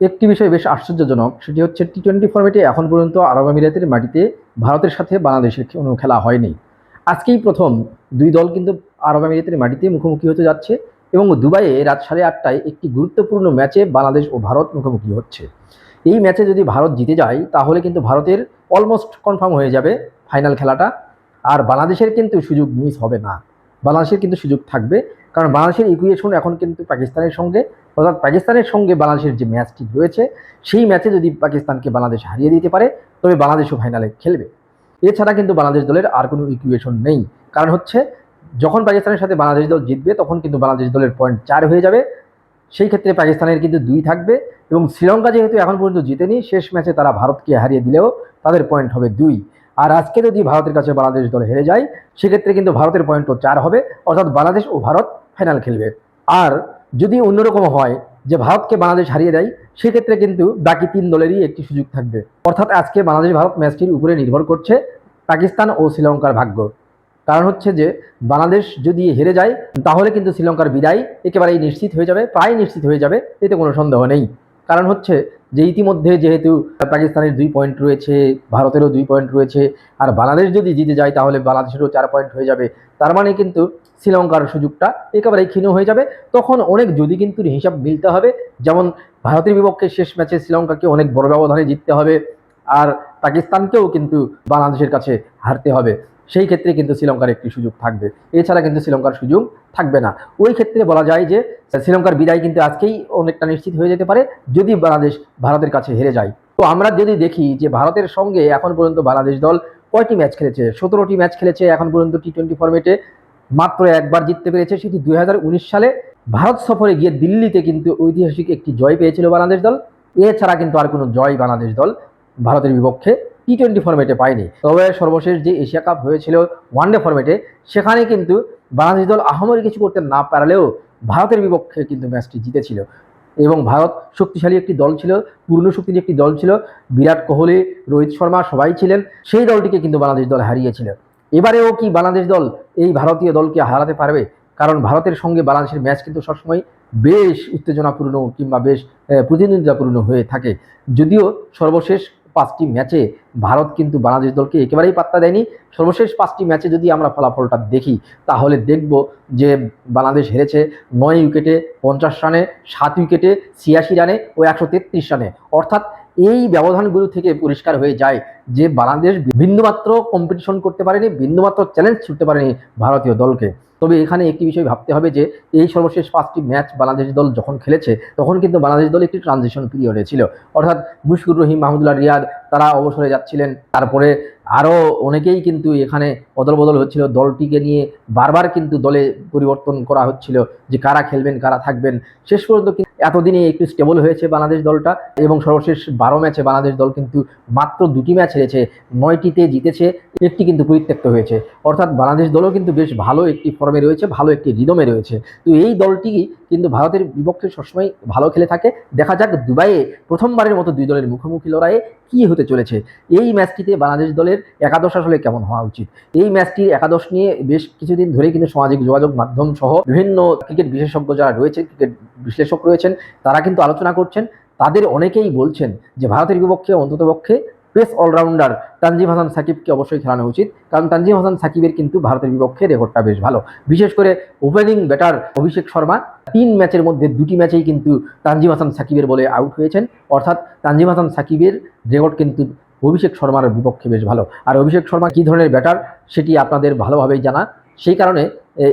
একটি বিষয় বেশ আশ্চর্যজনক, সেটি হচ্ছে টি টোয়েন্টি ফর্মেটে এখন পর্যন্ত আরব আমিরাতের মাটিতে ভারতের সাথে বাংলাদেশের কোনো খেলা হয়নি। আজকেই প্রথম দুই দল কিন্তু আরব আমিরাতের মাটিতে মুখোমুখি হতে যাচ্ছে এবং দুবাইয়ে রাত সাড়ে আটটায় একটি গুরুত্বপূর্ণ ম্যাচে বাংলাদেশ ও ভারত মুখোমুখি হচ্ছে। এই ম্যাচে যদি ভারত জিতে যায়, তাহলে কিন্তু ভারতের অলমোস্ট কনফার্ম হয়ে যাবে ফাইনাল খেলাটা। আর বাংলাদেশের কিন্তু সুযোগ মিস হবে না। বাংলাদেশের কিন্তু সুযোগ থাকবে কারণ বাংলাদেশের ইকুয়েশন এখন কিন্তু পাকিস্তানের সঙ্গে, অর্থাৎ পাকিস্তানের সঙ্গে বাংলাদেশের যে ম্যাচটি রয়েছে, সেই ম্যাচে যদি পাকিস্তানকে বাংলাদেশ হারিয়ে দিতে পারে, তবে বাংলাদেশও ফাইনালে খেলবে। এছাড়া কিন্তু বাংলাদেশ দলের আর কোনো ইকুয়েশন নেই। কারণ হচ্ছে, যখন পাকিস্তানের সাথে বাংলাদেশ দল জিতবে, তখন কিন্তু বাংলাদেশ দলের পয়েন্ট চার হয়ে যাবে। সেই ক্ষেত্রে পাকিস্তানের কিন্তু দুই থাকবে এবং শ্রীলঙ্কা যেহেতু এখন পর্যন্ত জিতেনি, শেষ ম্যাচে তারা ভারতকে হারিয়ে দিলেও তাদের পয়েন্ট হবে দুই। আর আজকে যদি ভারতের কাছে বাংলাদেশ দল হেরে যায়, সেক্ষেত্রে কিন্তু ভারতের পয়েন্টও চার হবে, অর্থাৎ বাংলাদেশ ও ভারত ফাইনাল খেলবে। আর যদি অন্যরকম হয়, যে ভারতকে বাংলাদেশ হারিয়ে দেয়, সেক্ষেত্রে কিন্তু বাকি তিন দলেরই একটি সুযোগ থাকবে। অর্থাৎ আজকে বাংলাদেশ ভারত ম্যাচটির উপরে নির্ভর করছে পাকিস্তান ও শ্রীলঙ্কার ভাগ্য। কারণ হচ্ছে যে বাংলাদেশ যদি হেরে যায়, তাহলে কিন্তু শ্রীলঙ্কার বিদায় একেবারেই নিশ্চিত হয়ে যাবে, প্রায় নিশ্চিত হয়ে যাবে, এতে কোনো সন্দেহ নেই। কারণ হচ্ছে যে ইতিমধ্যে যেহেতু পাকিস্তানের দুই পয়েন্ট রয়েছে, ভারতেরও দুই পয়েন্ট রয়েছে, আর বাংলাদেশ যদি জিতে যায় তাহলে বাংলাদেশেরও চার পয়েন্ট হয়ে যাবে। তার মানে কিন্তু শ্রীলঙ্কার সুযোগটা একেবারেই ক্ষীণ হয়ে যাবে। তখন অনেক যদি কিন্তু হিসাব মিলতে হবে। যেমন ভারতের বিপক্ষে শেষ ম্যাচে শ্রীলঙ্কাকে অনেক বড় ব্যবধানে জিততে হবে। আর পাকিস্তানকেও কিন্তু বাংলাদেশের কাছে হারতে হবে। সেই ক্ষেত্রে কিন্তু শ্রীলঙ্কার একটি সুযোগ থাকবে। এছাড়া কিন্তু শ্রীলঙ্কার সুযোগ থাকবে না। ওই ক্ষেত্রে বলা যায় যে, শ্রীলঙ্কার বিদায় কিন্তু আজকেই অনেকটা নিশ্চিত হয়ে যেতে পারে, যদি বাংলাদেশ ভারতের কাছে হেরে যায়। তো আমরা যদি দেখি যে, ভারতের সঙ্গে এখন পর্যন্ত বাংলাদেশ দল কয়টি ম্যাচ খেলেছে? সতেরোটি ম্যাচ খেলেছে এখন পর্যন্ত টি টোয়েন্টি ফর্মেটে মাত্র একবার জিততে পেরেছে সেটি দু হাজার উনিশ সালে। ভারত সফরে গিয়ে দিল্লিতে কিন্তু ঐতিহাসিক একটি জয় পেয়েছিল বাংলাদেশ দল। এছাড়া কিন্তু আর কোনো জয় বাংলাদেশ দল ভারতের বিপক্ষে টি টোয়েন্টি ফর্মেটে পায়নি তবে সর্বশেষ যে এশিয়া কাপ হয়েছিল ওয়ানডে ফর্মেটে সেখানে কিন্তু বাংলাদেশ দল আহামরি কিছু করতে না পারলেও ভারতের বিপক্ষে কিন্তু ম্যাচটি জিতেছিল। এবং ভারত শক্তিশালী একটি দল ছিল, পূর্ণ শক্তির একটি দল ছিল। বিরাট কোহলি, রোহিত শর্মা সবাই ছিলেন। সেই দলটিকে কিন্তু বাংলাদেশ দল হারিয়েছিল। এবারেও কি বাংলাদেশ দল এই ভারতীয় দলকে হারাতে পারবে? কারণ ভারতের সঙ্গে বাংলাদেশের ম্যাচ কিন্তু সবসময় বেশ উত্তেজনাপূর্ণ কিংবা বেশ প্রতিদ্বন্দ্বিতাপূর্ণ হয়ে থাকে। যদিও সর্বশেষ পাঁচটি ম্যাচে ভারত কিন্তু বাংলাদেশ দলকে একেবারেই পাত্তা দেয়নি। সর্বশেষ পাঁচটি ম্যাচে যদি আমরা ফলাফলটা দেখি, তাহলে দেখব যে বাংলাদেশ হেরেছে নয় উইকেটে পঞ্চাশ রানে, সাত উইকেটে ছিয়াশি রানে ও একশো তেত্রিশ রানে। অর্থাৎ এই ব্যবধানগুলো থেকে পরিষ্কার হয়ে যায় যে বাংলাদেশ বিন্দুমাত্র কম্পিটিশন করতে পারেনি, বিন্দুমাত্র চ্যালেঞ্জ ছুটতে পারেনি ভারতীয় দলকে। তবে এখানে একটি বিষয় ভাবতে হবে যে, এই সর্বশেষ পাঁচটি ম্যাচ বাংলাদেশ দল যখন খেলেছে, তখন কিন্তু বাংলাদেশ দল একটি ট্রানজিশন পিরিয়ডে ছিল। অর্থাৎ মুশকুর রহিম, মাহমুদুল্লাহ রিয়াদ, তারা অবসরে যাচ্ছিলেন। তারপরে আরও অনেকেই কিন্তু এখানে অদল বদল হচ্ছিল। দলটিকে নিয়ে বারবার কিন্তু দলে পরিবর্তন করা হচ্ছিল যে কারা খেলবেন, কারা থাকবেন। শেষ পর্যন্ত কিন্তু এতদিনে একটু স্টেবল হয়েছে বাংলাদেশ দলটা এবং সর্বশেষ বারো ম্যাচে বাংলাদেশ দল কিন্তু মাত্র দুটি ম্যাচ হেরেছে, নয়টিতে জিতেছে, একটি কিন্তু পরিত্যক্ত হয়েছে। অর্থাৎ বাংলাদেশ দলও কিন্তু বেশ ভালো একটি ফর্মে রয়েছে, ভালো একটি রিদমে রয়েছে। তো এই দলটি কিন্তু ভারতের বিপক্ষে সবসময় ভালো খেলে থাকে। দেখা যাক দুবাইয়ে প্রথমবারের মতো দুই দলের মুখোমুখি লড়াইয়ে কী হতে চলেছে। এই ম্যাচটিতে বাংলাদেশ দলের একাদশ আসলে কেমন হওয়া উচিত? এই ম্যাচটির একাদশ নিয়ে বেশ কিছুদিন ধরেই কিন্তু সামাজিক যোগাযোগ মাধ্যম সহ বিভিন্ন ক্রিকেট বিশেষজ্ঞ যারা রয়েছে ক্রিকেট বিশ্লেষক রয়েছেন, তারা কিন্তু আলোচনা করছেন। তাদের অনেকেই বলছেন যে ভারতের বিপক্ষে, অন্ততপক্ষে পেস অলরাউন্ডার। তানজিম হাসান সাকিবকে অবশ্যই খেলানো উচিত। কারণ তানজিম হাসান সাকিবের কিন্তু ভারতের বিপক্ষে রেকর্ডটা বেশ ভালো। বিশেষ করে ওপেনিং ব্যাটার অভিষেক শর্মা, তিন ম্যাচের মধ্যে দুটি ম্যাচেই কিন্তু তানজিম হাসান সাকিবের বলে আউট হয়েছেন। অর্থাৎ তানজিম হাসান সাকিবের রেকর্ড কিন্তু অভিষেক শর্মার বিপক্ষে বেশ ভালো। আর অভিষেক শর্মা কী ধরনের ব্যাটার সেটি আপনাদের ভালোভাবেই জানা। সেই কারণে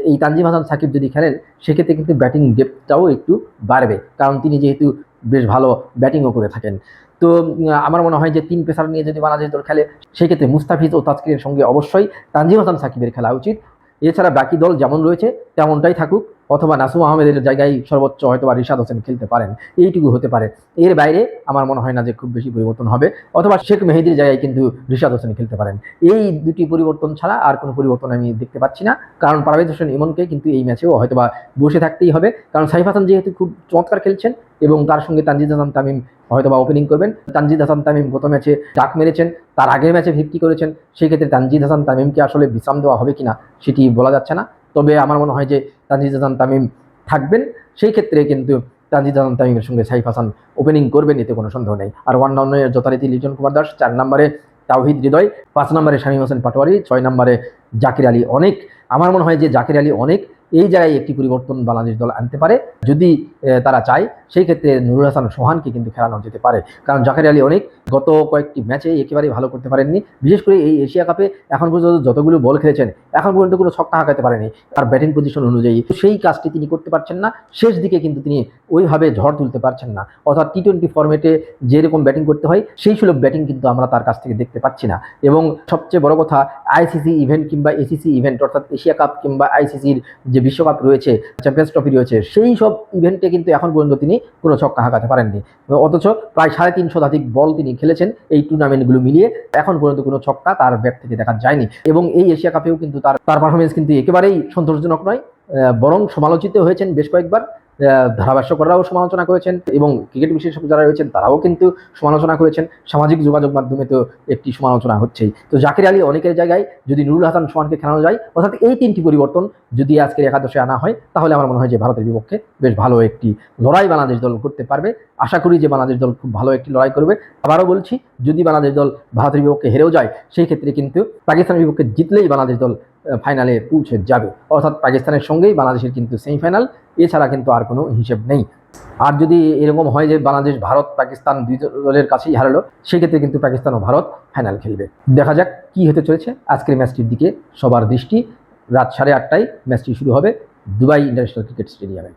এই তানজিম হাসান সাকিব যদি খেলেন, সেক্ষেত্রে কিন্তু ব্যাটিং ডেপথটাও একটু বাড়বে। কারণ তিনি যেহেতু বেশ ভালো ব্যাটিংও করে থাকেন। তো আমার মনে হয় যে তিন পেসার নিয়ে যদি বাংলাদেশ দল খেলে, সেক্ষেত্রে মুস্তাফিজ ও তাজকিরের সঙ্গে অবশ্যই তানজিম হাসান সাকিবের খেলা উচিত। এছাড়া বাকি দল যেমন রয়েছে, তেমনটাই থাকুক। অথবা নাসুম আহমেদের জায়গায় সর্বোচ্চ হয়তো বা রিশাদ হোসেন খেলতে পারেন। এইটুকু হতে পারে। এর বাইরে আমার মনে হয় না যে খুব বেশি পরিবর্তন হবে। অথবা শেখ মেহেদির জায়গায় কিন্তু রিশাদ হোসেন খেলতে পারেন। এই দুটি পরিবর্তন ছাড়া আর কোনো পরিবর্তন আমি দেখতে পাচ্ছি না। কারণ পারভেজ হোসেন ইমনকে কিন্তু এই ম্যাচেও হয়তোবা বসে থাকতেই হবে। কারণ সাইফ হাসান যেহেতু খুব চমৎকার খেলছেন এবং তার সঙ্গে তানজিদ হাসান তামিম হয়তোবা ওপেনিং করবেন। তানজিদ হাসান তামিম গত ম্যাচে ডাক মেরেছেন, তার আগের ম্যাচে ভিত্তি করেছেন। সেই ক্ষেত্রে তানজিদ হাসান তামিমকে আসলে বিশ্রাম দেওয়া হবে কিনা সেটি বলা যাচ্ছে না। তবে আমার মনে হয় যে তানজিদ হাসান তামিম থাকবেন। সেই ক্ষেত্রে কিন্তু তানজিদ হাসান তামিমের সঙ্গে সাইফ হাসান ওপেনিং করবেন, এতে কোনো সন্দেহ নেই। আর ওয়ান ডাউনে যথারীতি লিটন কুমার দাস, চার নম্বরে তাওহিদ হৃদয়, পাঁচ নম্বরে শামীম হোসেন পাটোয়ারি, ছয় নম্বরে জাকির আলী অনেক। আমার মনে হয় যে জাকির আলী অনেক। এই জায়গায় একটি পরিবর্তন বাংলাদেশ দল আনতে পারে। যদি তারা চায়, সেই ক্ষেত্রে নুরুল হাসান সোহানকে কিন্তু খেলানো যেতে পারে। কারণ জাকির আলী অনেক, গত কয়েকটি ম্যাচে একেবারেই ভালো করতে পারেননি। বিশেষ করে এই এশিয়া কাপে এখন পর্যন্ত যতগুলো বল খেলেছেন, এখন পর্যন্ত কোনো ছক্কা হাঁকাতে পারেনি। তার ব্যাটিং পজিশন অনুযায়ী সেই কাজটি তিনি করতে পারছেন না। শেষ দিকে কিন্তু তিনি ওইভাবে ঝড় তুলতে পারছেন না। অর্থাৎ টি টোয়েন্টি ফর্মেটে যেরকম ব্যাটিং করতে হয়, সেই সুলভ ব্যাটিং কিন্তু আমরা তার কাছ থেকে দেখতে পাচ্ছি না। এবং সবচেয়ে বড় কথা আইসিসি ইভেন্ট কিংবা এসিসি ইভেন্ট অর্থাৎ এশিয়া কাপ কিংবা আইসিসির যে বিশ্বকাপ রয়েছে চ্যাম্পিয়ন্স ট্রফি রয়েছে, সেই সব ইভেন্টে কিন্তু এখন পর্যন্ত তিনি কোনো ছক্কা হাঁকাতে পারেননি। অথচ প্রায় সাড়ে তিন শতাধিক বল তিনি খেলেছেন এই টুর্নামেন্টগুলো মিলিয়ে। এখন পর্যন্ত কোনো ছক্কা তার ব্যাট থেকে দেখা যায়নি। এবং এই এশিয়া কাপেও কিন্তু তার তার পারফরমেন্স কিন্তু একেবারেই সন্তোষজনক নয়। বরং সমালোচিত হয়েছেন বেশ কয়েকবার। ধারাভাষ্যকররাও সমালোচনা করেছেন এবং ক্রিকেট বিশেষজ্ঞ যারা রয়েছেন, তারাও কিন্তু সমালোচনা করেছেন। সামাজিক যোগাযোগ মাধ্যমে তো একটি সমালোচনা হচ্ছেই। তো জাকির আলী অনেকের জায়গায় যদি নুরুল হাসান সোহানকে খেলানো যায়, অর্থাৎ এই তিনটি পরিবর্তন যদি আজকের একাদশে আনা হয়, তাহলে আমার মনে হয় যে ভারতের বিপক্ষে বেশ ভালো একটি লড়াই বাংলাদেশ দল করতে পারবে। আশা করি যে বাংলাদেশ দল খুব ভালো একটি লড়াই করবে। আবারও বলছি, যদি বাংলাদেশ দল ভারতের বিপক্ষে হেরেও যায়, সেই ক্ষেত্রে কিন্তু পাকিস্তানের বিপক্ষে জিতলেই বাংলাদেশ দল ফাইনালে পৌঁছে যাবে। অর্থাৎ পাকিস্তানের সঙ্গেই বাংলাদেশের কিন্তু সেমিফাইনাল এছাড়া কিন্তু আর কোনো হিসেব নেই। আর যদি এরকম হয় যে বাংলাদেশ, ভারত, পাকিস্তান দুই দলের কাছেই হারালো, সেক্ষেত্রে কিন্তু পাকিস্তান ও ভারত ফাইনাল খেলবে। দেখা যাক কি হতে চলেছে আজকের ম্যাচটির দিকে। সবার দৃষ্টি, রাত সাড়ে আটটায় ম্যাচটি শুরু হবে দুবাই ইন্টারন্যাশনাল ক্রিকেট স্টেডিয়ামে।